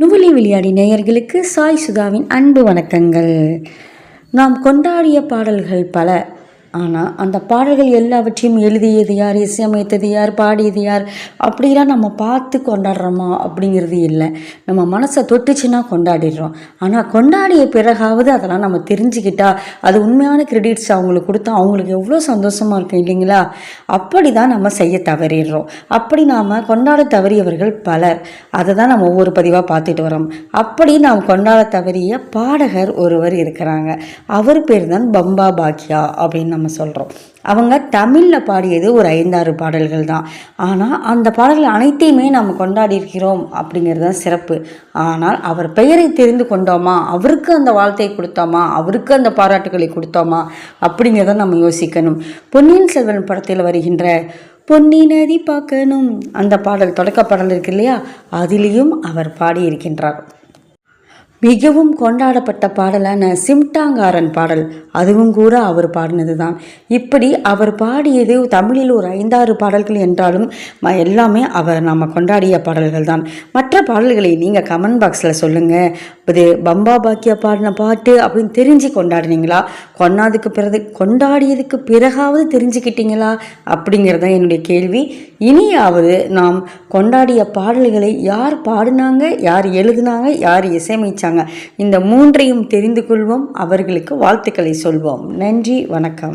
நுவலி விளையாடி நேயர்களுக்கு சாய் சுதாவின் அன்பு வணக்கங்கள். நாம் கொண்டாடிய பாடல்கள் பல. ஆனால் அந்த பாடல்கள் எல்லாவற்றையும் எழுதியது யார்? இசையமைத்தது யார்? பாடியது யார்? அப்படிலாம் நம்ம பார்த்து கொண்டாடுறோமா? அப்படிங்கிறது இல்லை. நம்ம மனசை தொட்டுச்சுன்னா கொண்டாடிடுறோம். ஆனால் கொண்டாடிய பிறகாவது அதெல்லாம் நம்ம தெரிஞ்சுக்கிட்டா அது உண்மையான கிரெடிட்ஸ் அவங்களுக்கு கொடுத்தா அவங்களுக்கு எவ்வளோ சந்தோஷமாக இருக்கும் இல்லைங்களா? அப்படி தான் நம்ம செய்ய தவறிடுறோம். அப்படி நாம் கொண்டாட தவறியவர்கள் பலர். அதை தான் நம்ம ஒவ்வொரு பதிவாக பார்த்துட்டு வரோம். அப்படி நாம் கொண்டாட தவறிய பாடகர் ஒருவர் இருக்கிறாங்க. அவர் பேர் தான் பம்பா பாக்கியா அப்படின்னு நம்ம சொல்கிறோம் அவங்க தமிழில் பாடியது ஒரு ஐந்தாறு பாடல்கள் தான். ஆனால் அந்த பாடல்கள் அனைத்தையுமே நம்ம கொண்டாடி இருக்கிறோம் அப்படிங்கிறது தான் சிறப்பு. ஆனால் அவர் பெயரை தெரிந்து கொண்டோமா? அவருக்கு அந்த வாழ்த்தை கொடுத்தோமா? அவருக்கு அந்த பாராட்டுகளை கொடுத்தோமா? அப்படிங்கிறத நம்ம யோசிக்கணும். பொன்னியின் செல்வன் படத்தில் வருகின்ற பொன்னி நதி பார்க்கணும் அந்த பாடல் தொடக்க பாடல் இருக்கு இல்லையா? அதிலையும் அவர் பாடியிருக்கின்றார். மிகவும் கொண்டாடப்பட்ட பாடலான சிம்டாங்காரன் பாடல். அதுவும் கூட அவர் பாடினது தான் இப்படி அவர் பாடியது தமிழில் ஒரு ஐந்தாறு பாடல்கள் என்றாலும் எல்லாமே அவர் நம்ம கொண்டாடிய பாடல்கள் தான் மற்ற பாடல்களை நீங்கள் கமெண்ட் பாக்ஸில் சொல்லுங்கள் இது பம்பா பாக்கியா பாடின பாட்டு அப்படின்னு தெரிஞ்சு கொண்டாடினீங்களா? கொண்டாதுக்கு பிறகு கொண்டாடியதுக்கு பிறகாவது தெரிஞ்சுக்கிட்டீங்களா? அப்படிங்கிறது தான் என்னுடைய கேள்வி. இனியாவது நாம் கொண்டாடிய பாடல்களை யார் பாடினாங்க யார் எழுதினாங்க யார் இசையமைச்சாங்க? இந்த மூன்றையும் தெரிந்து கொள்வோம். அவர்களுக்கு வாழ்த்துக்களை சொல்வோம். நன்றி வணக்கம்.